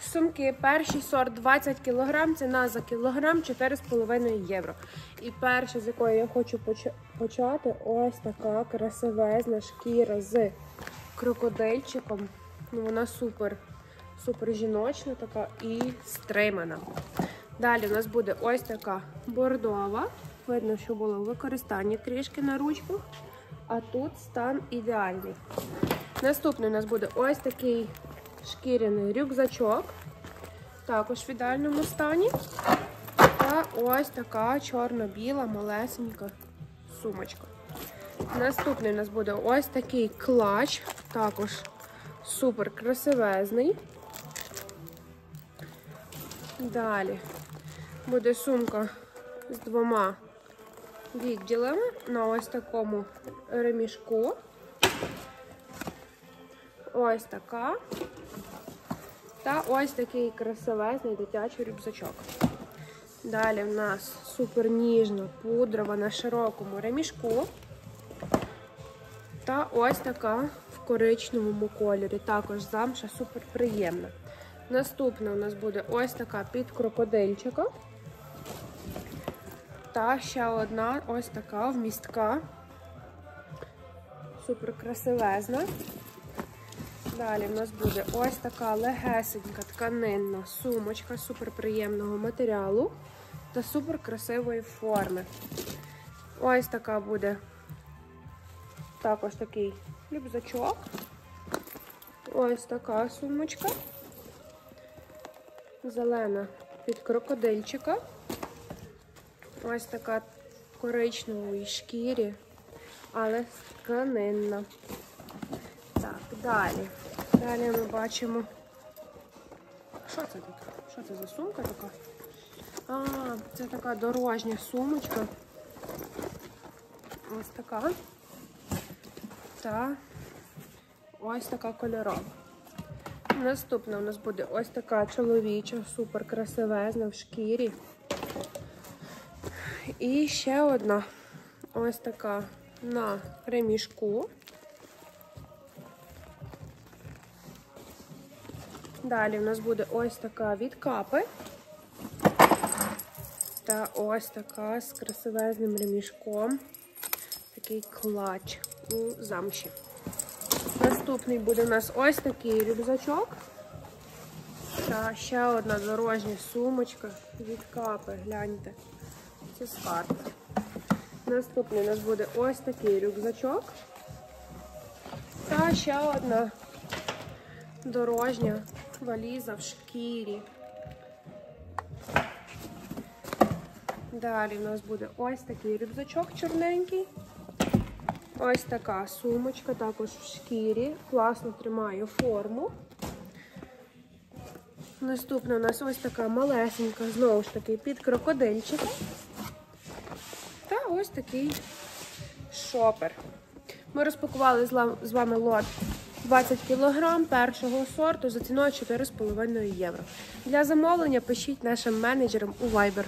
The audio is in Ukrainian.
Сумки перший сорт 20 кг, ціна за кілограм 4,5 євро. І перша, з якої я хочу поча- почати, ось така красивезна шкіра з крокодильчиком. Ну, вона супер, супер жіночна така і стримана. Далі у нас буде ось така бордова. Видно, що було в використанні трішки на ручках. А тут стан ідеальний. Наступний у нас буде ось такий шкіряний рюкзачок. Також в ідеальному стані. Та ось така чорно-біла малесенька сумочка. Наступний у нас буде ось такий клач, також супер красивезний. Далі буде сумка з двома відділами на ось такому ремішку. Ось така. Та ось такий красивезний дитячий рюкзачок. Далі в нас супер ніжно пудрова на широкому ремішку. Та ось така в коричневому кольорі. Також замша супер приємна. Наступна у нас буде ось така під крокодильчика. Та ще одна ось така вмістка. Супер красивезна. Далі в нас буде ось така легесенька тканинна сумочка супер приємного матеріалу та супер красивої форми. Ось така буде також такий рюкзачок. Ось така сумочка. Зелена під крокодильчика. Ось така в коричневій шкірі, але тканинна. Так, далі. Далі ми бачимо. Що це тут? Що це за сумка така? А, це така дорожня сумочка. Ось така. Та ось така кольорова. Наступна у нас буде ось така чоловіча, супер красивезна в шкірі. І ще одна ось така на ремішку. Далі у нас буде ось така від капи. Та ось така з красивезним ремішком. Такий клач у замші. Наступний буде у нас ось такий рюкзачок. Та ще одна дорожня сумочка від капи. Гляньте. Це скарб. Наступний у нас буде ось такий рюкзачок. Та ще одна дорожня валіза в шкірі. Далі у нас буде ось такий рюкзачок чорненький. Ось така сумочка, також в шкірі. Класно тримає форму. Наступна у нас ось така малесенька, знову ж таки, під крокодильчиком. Та ось такий шопер. Ми розпакували з вами лот 20 кг першого сорту за ціною 4,5 євро. Для замовлення пишіть нашим менеджерам у Viber.